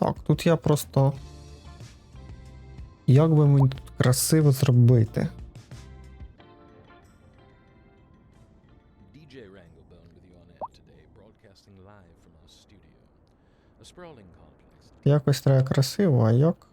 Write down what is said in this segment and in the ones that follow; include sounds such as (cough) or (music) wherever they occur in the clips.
Так, тут я просто. Як би мені тут красиво зробити? Якось треба красиво, а як?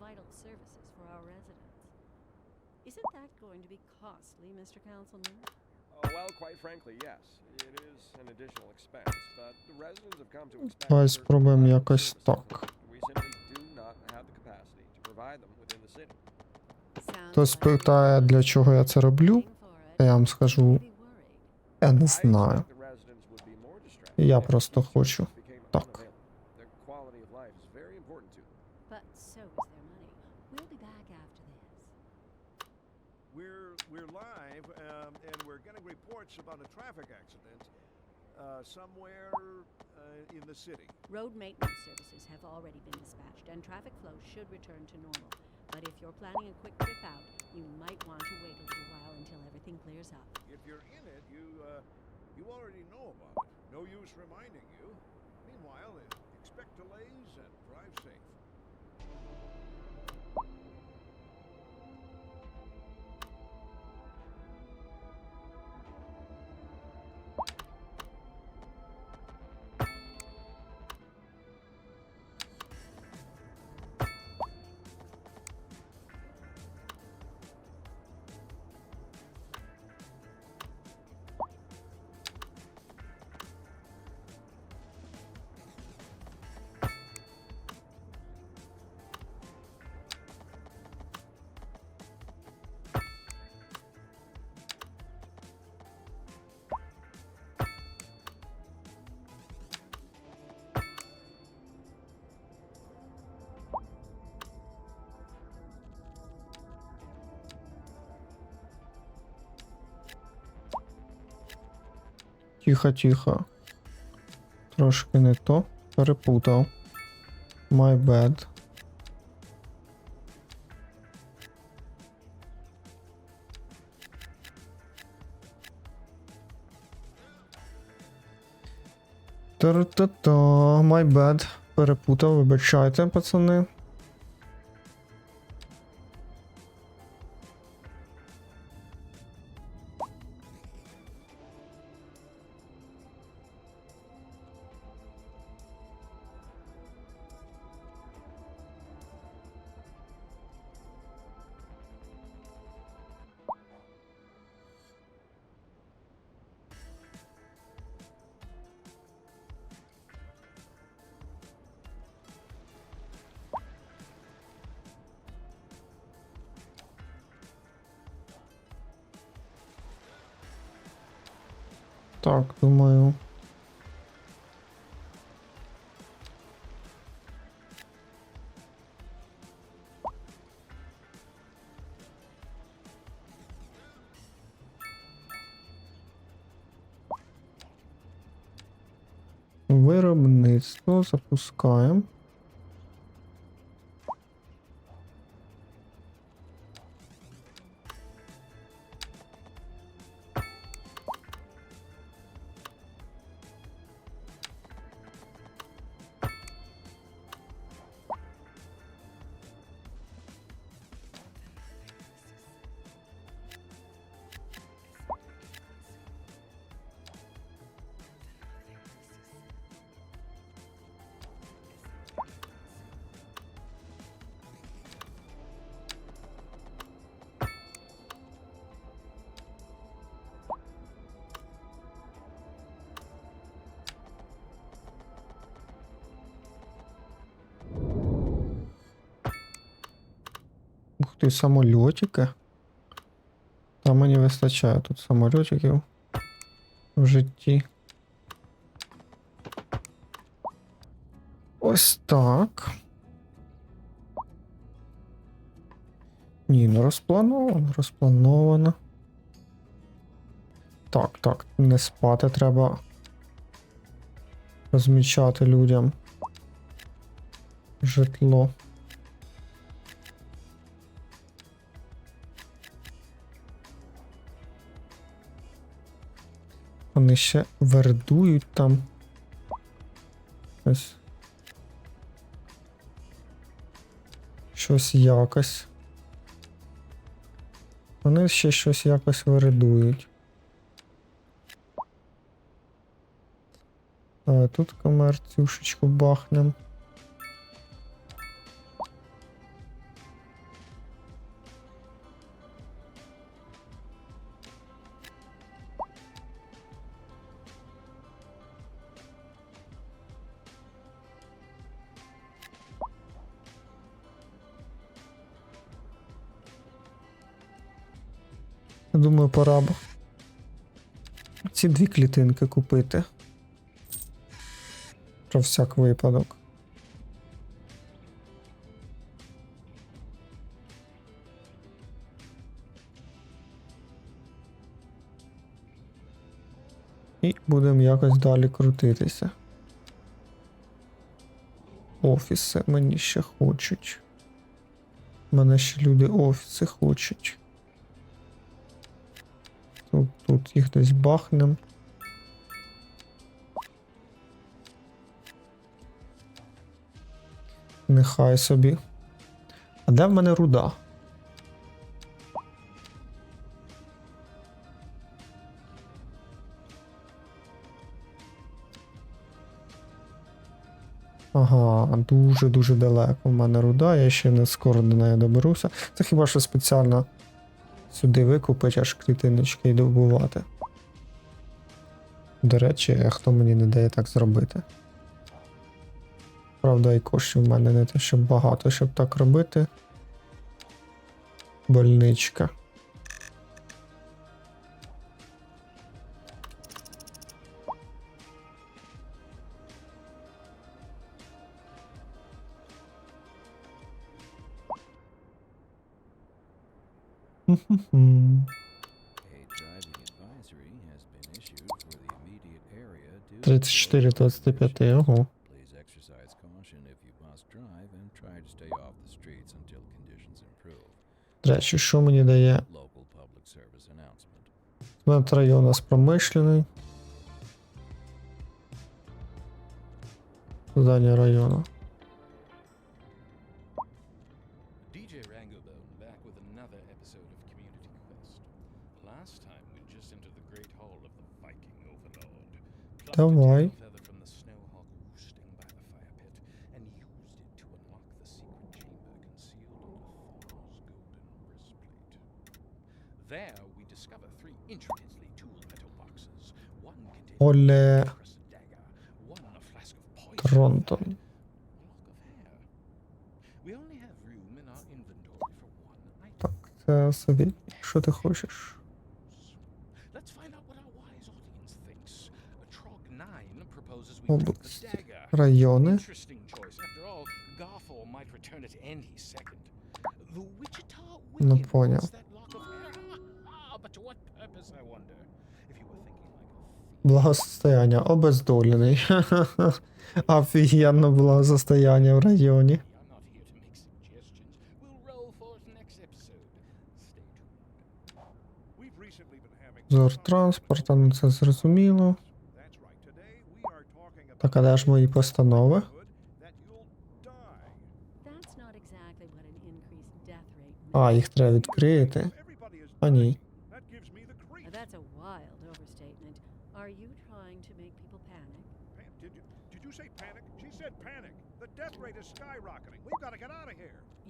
Vital services for our residents. Isn't that going to be costly, Mr. Councilman? Oh, well, quite frankly, yes. It is an additional expense, but the residents have come to expect Давай спробуємо якось так. We simply do not have the capacity to provide them within the city. Хтось питає, для чого я це роблю. Я вам скажу, я не знаю. Я просто хочу так. Reports about a traffic accident uh, somewhere uh, in the city. Road maintenance services have already been dispatched, and traffic flow should return to normal. But if you're planning a quick trip out, you might want to wait a little while until everything clears up. If you're in it, you uh, you already know about it. No use reminding you. Meanwhile, expect delays and drive safe. Тихо, тихо. Трошки не то. Перепутав. My bad. Та-та-та, my bad. Перепутав, вибачайте, пацани. Так, думаю. Виробництво запускаємо. Ти, самольотики. Та мені вистачає тут самольотиків в житті. Ось так. Ні, ну розплановано, розплановано. Так, так, не спати треба. Розмічати людям. Житло. Вони ще вердують там. Ось. Щось якось. Вони ще щось якось вередують. Тут комерцюшечку бахнем. Я думаю, пора б ці дві клітинки купити. Про всяк випадок. І будемо якось далі крутитися. Офіси мені ще хочуть. Мене ще люди офіси хочуть. Тут, їх десь бахнем. Нехай собі. А де в мене руда? Ага, дуже-дуже далеко в мене руда, я ще не скоро до неї доберуся. Це хіба що спеціально сюди викупить аж клітиночки і добувати. До речі, хто мені не дає так зробити? Правда, і коштів в мене не те, щоб багато, щоб так робити. Больничка. The streets until conditions improve. До речі, що мені дає? Цемент район у нас промишлений. Здання району. For one item. Так, це собі. Що ти хочеш? Thinking like a thief. Благосостояння обездолений. Офігенно благосостояння в районі. Having Зор транспорта, ну це зрозуміло. Так, а де ж мої постанови? А, їх треба відкрити. А ні.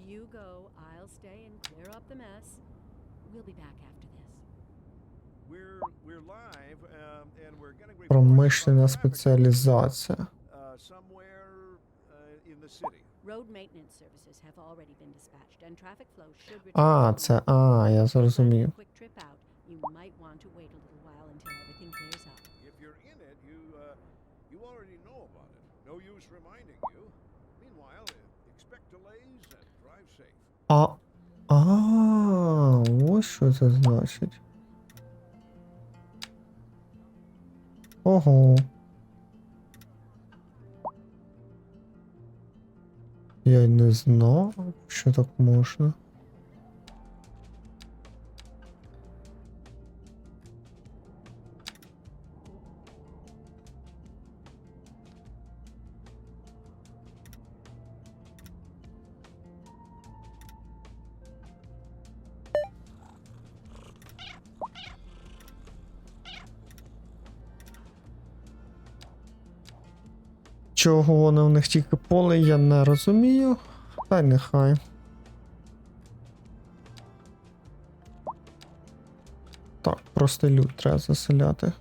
You go, I'll stay and clear up the mess. We'll be back after this. Промишлена спеціалізація. uh, somewhere uh, in the city. Road maintenance services have already been dispatched, and traffic flow should return. А, це. А, я зрозумів. a quick trip out, you might want to wait a little while until everything clears up. If you're in it, you uh, you already know about it. No use reminding you. Meanwhile, uh, expect delays and drive safe. А. А, ось що це значить. Ого. Я не знав, що так можна. Чого воно в них тільки поле, я не розумію. Та нехай. Так, просто люд треба заселяти.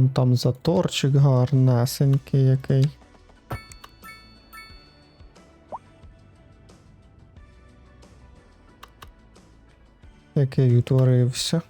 Вон там заторчик гарнесенький який. Який утворився.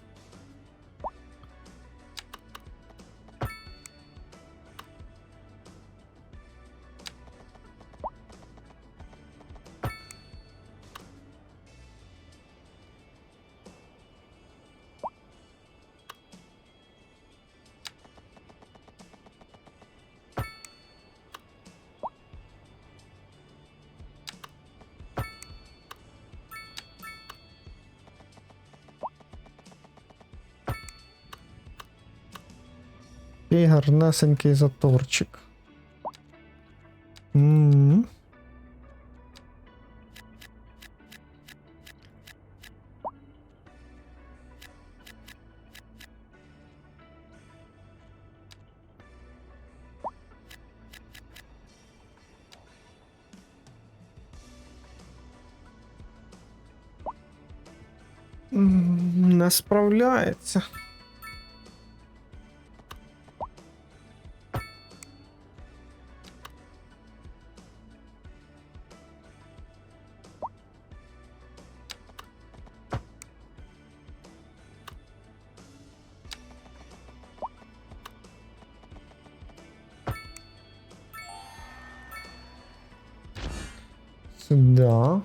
І гарнесенький заторчик. м М, Не справляється. Сюда.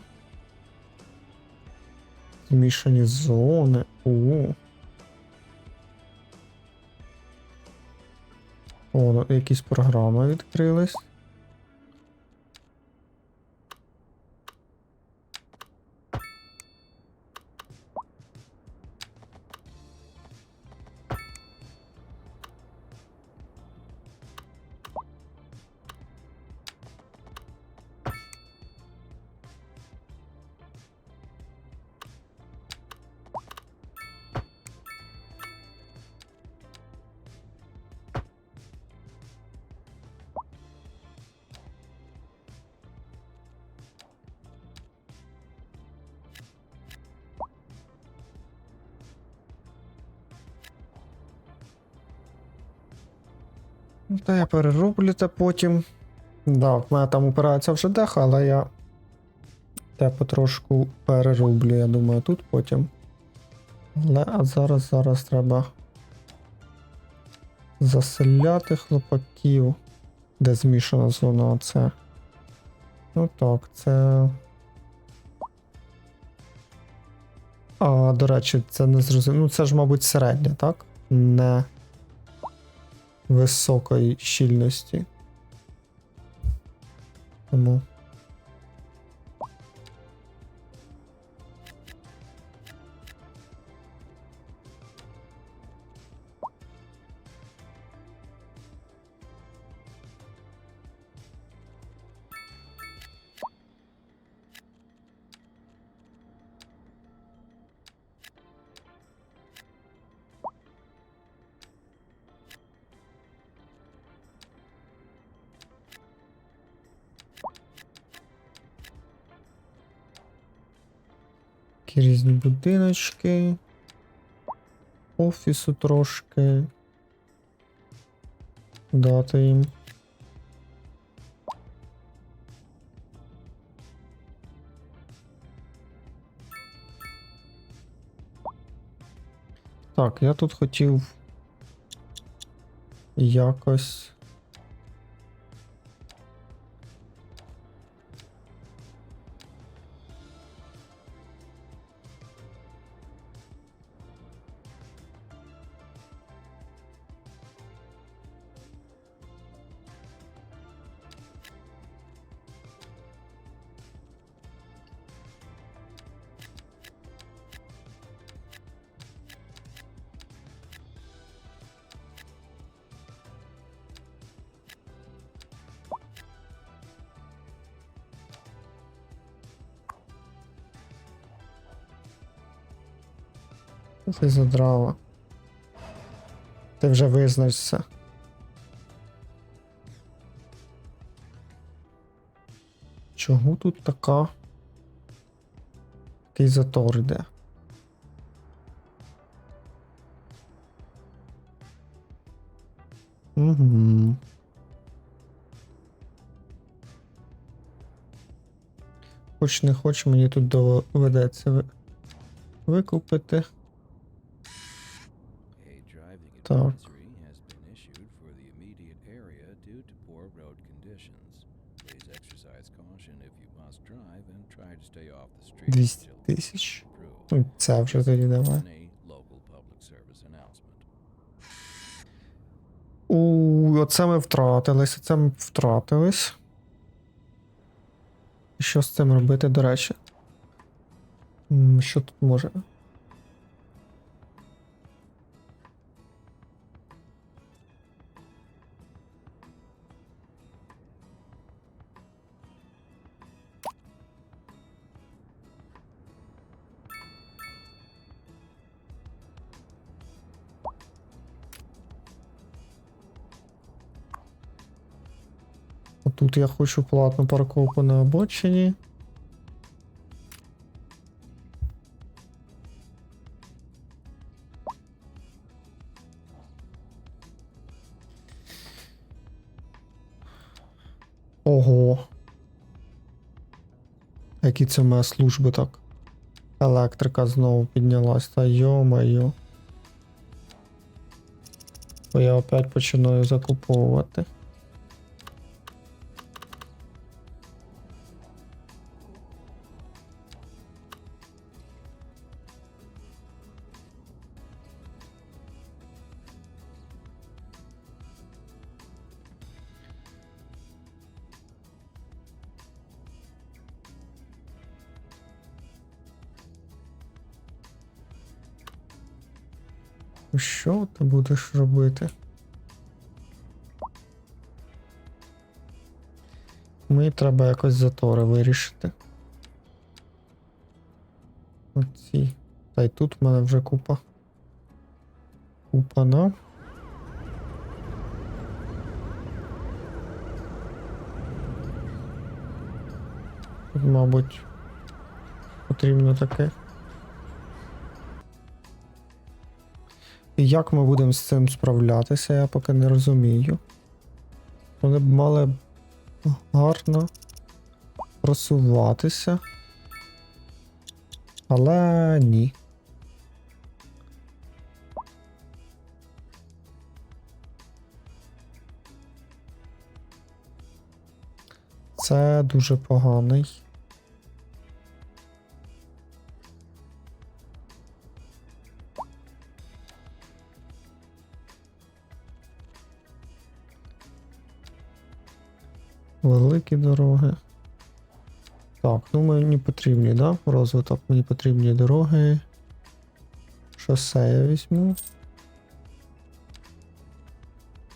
Змішані зони. О. О, якісь програми відкрились. Та я перероблю це потім. Да, в мене там упирається вже дах, але я те потрошку перероблю, я думаю, тут потім. Але а зараз зараз треба заселяти хлопаків. Де змішана зона оце. Ну так, це. А, до речі, це не зрозуміло. Ну, це ж, мабуть, середня, так? Не високої щільності. Тому будиночки. Офісу трошки. Дати їм. Так, я тут хотів якось. Ти задрала. Ти вже визначся. Чого тут така? Такий затор йде? Угу. Хоч не хоч, мені тут доведеться викупити. Так. advisory has been issued for the immediate area due to poor road conditions. Please exercise caution if you must drive and try to stay off the street 200 until тисяч. Ну, Це вже тоді давай. У, оце ми втратились, оце ми втратились. Що з цим робити, до речі? Що тут може? Тут я хочу платну парковку на обочині. Ого. Які це моя служби так? Електрика знову піднялась, та йо-моє. Бо я опять починаю закуповувати. Що ти будеш робити? Мені треба якось затори вирішити. Оці. Та й тут в мене вже купа. Купа, на. Тут, мабуть, потрібно таке. І як ми будемо з цим справлятися, я поки не розумію. Вони б мали гарно просуватися. Але ні. Це дуже поганий. Великі дороги. Так, ну мені потрібні, да? Розвиток мені потрібні дороги. Шосе я візьму.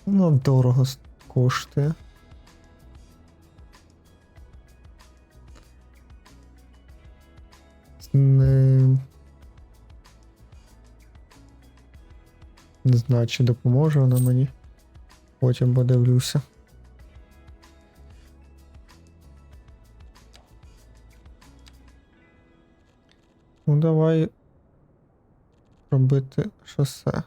Ну, дорого коштує. Не... Не знаю, чи допоможе вона мені. Потім подивлюся. Робити шосе.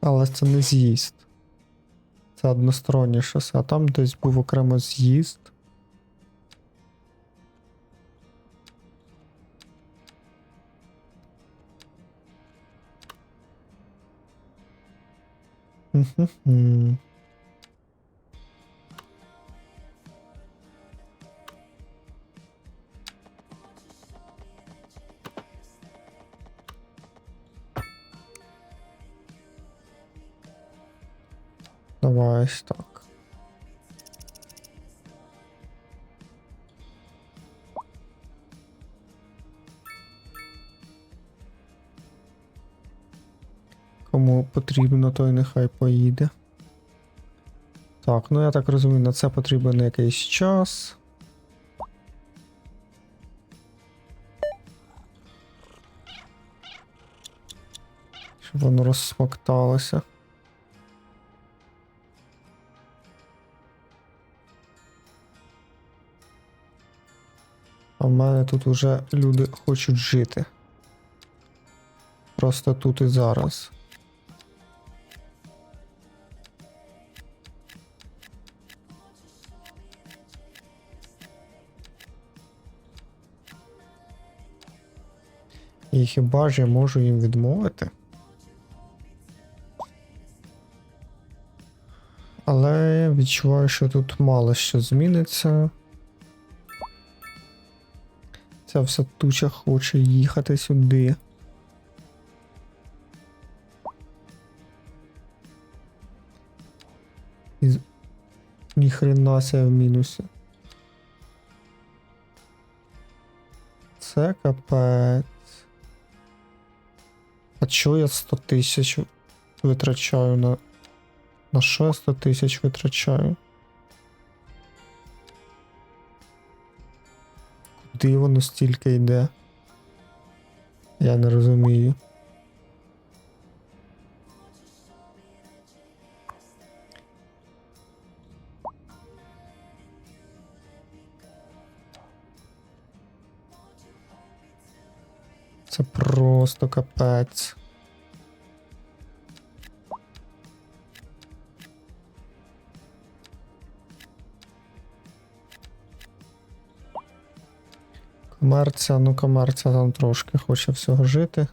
Але це не з'їзд. Це одностороннє шосе, а там десь був окремо з'їзд. Мгм. Давай ось так. Кому потрібно, той нехай поїде. Так, ну я так розумію, на це потрібен якийсь час. Щоб воно розсмокталося. А в мене тут уже люди хочуть жити. Просто тут і зараз. І хіба ж я можу їм відмовити? Але відчуваю, що тут мало що зміниться. Ця вся туча хоче їхати сюди. І... Ніхрена ся в мінусі. Це капець. А чого я 100 тисяч витрачаю на. На що я 100 тисяч витрачаю? Куди воно стільки йде? Я не розумію. Це просто капець. Комерція, ну комерція там трошки хоче всього жити.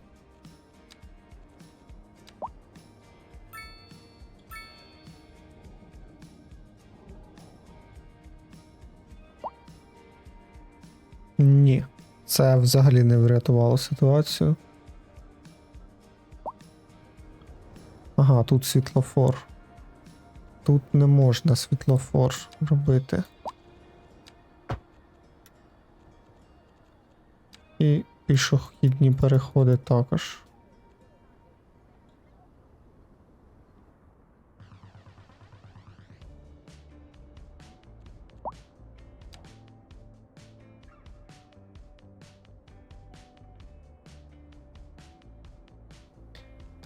Ні, це взагалі не врятувало ситуацію. Ага, тут світлофор. Тут не можна світлофор робити. І пішохідні переходи також.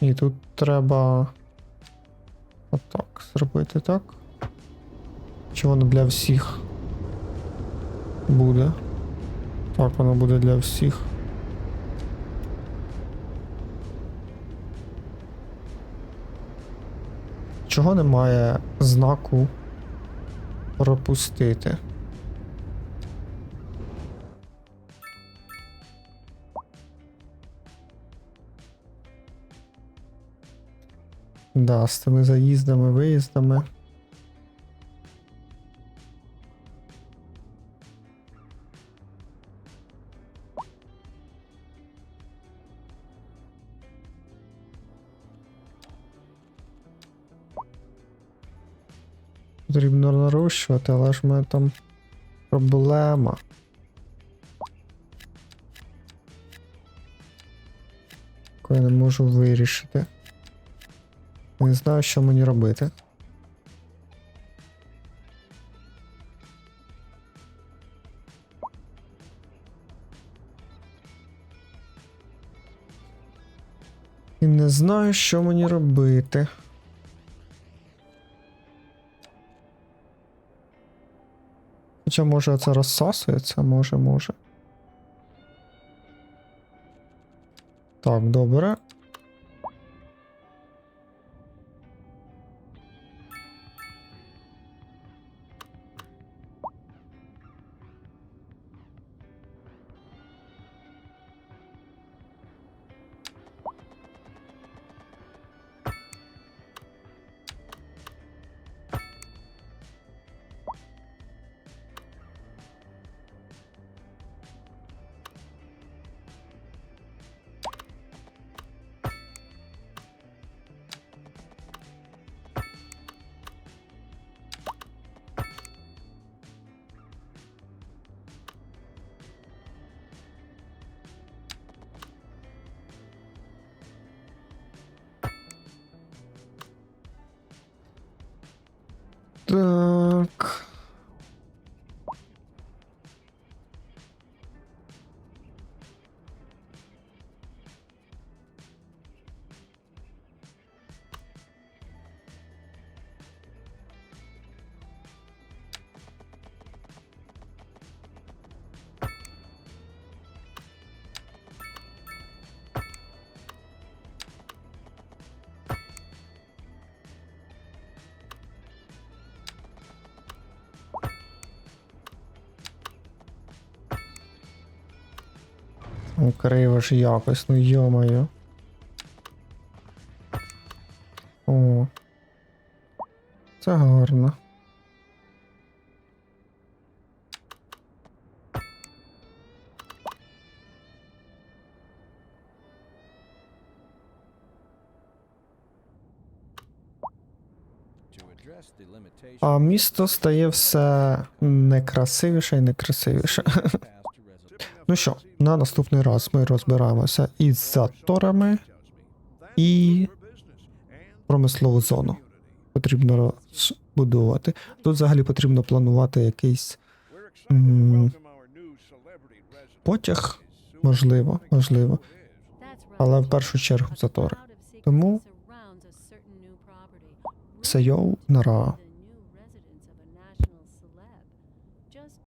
І тут треба отак зробити так. Чи воно для всіх буде? Так, воно буде для всіх. Чого немає знаку пропустити? Да, з тими заїздами, виїздами. Потрібно нарощувати, але ж в мене там проблема. Яку я не можу вирішити. Не знаю, що мені робити. І не знаю, що мені робити. Хоча може це розсасується, може, може. Так, добре. Криво ж якось, ну йомаю. О. Це гарно. А місто стає все некрасивіше і некрасивіше. (laughs) Ну що, на наступний раз ми розбираємося із заторами і промислову зону. Потрібно розбудувати. Тут взагалі потрібно планувати якийсь м, потяг, можливо, можливо. Але в першу чергу затори. Тому new нара.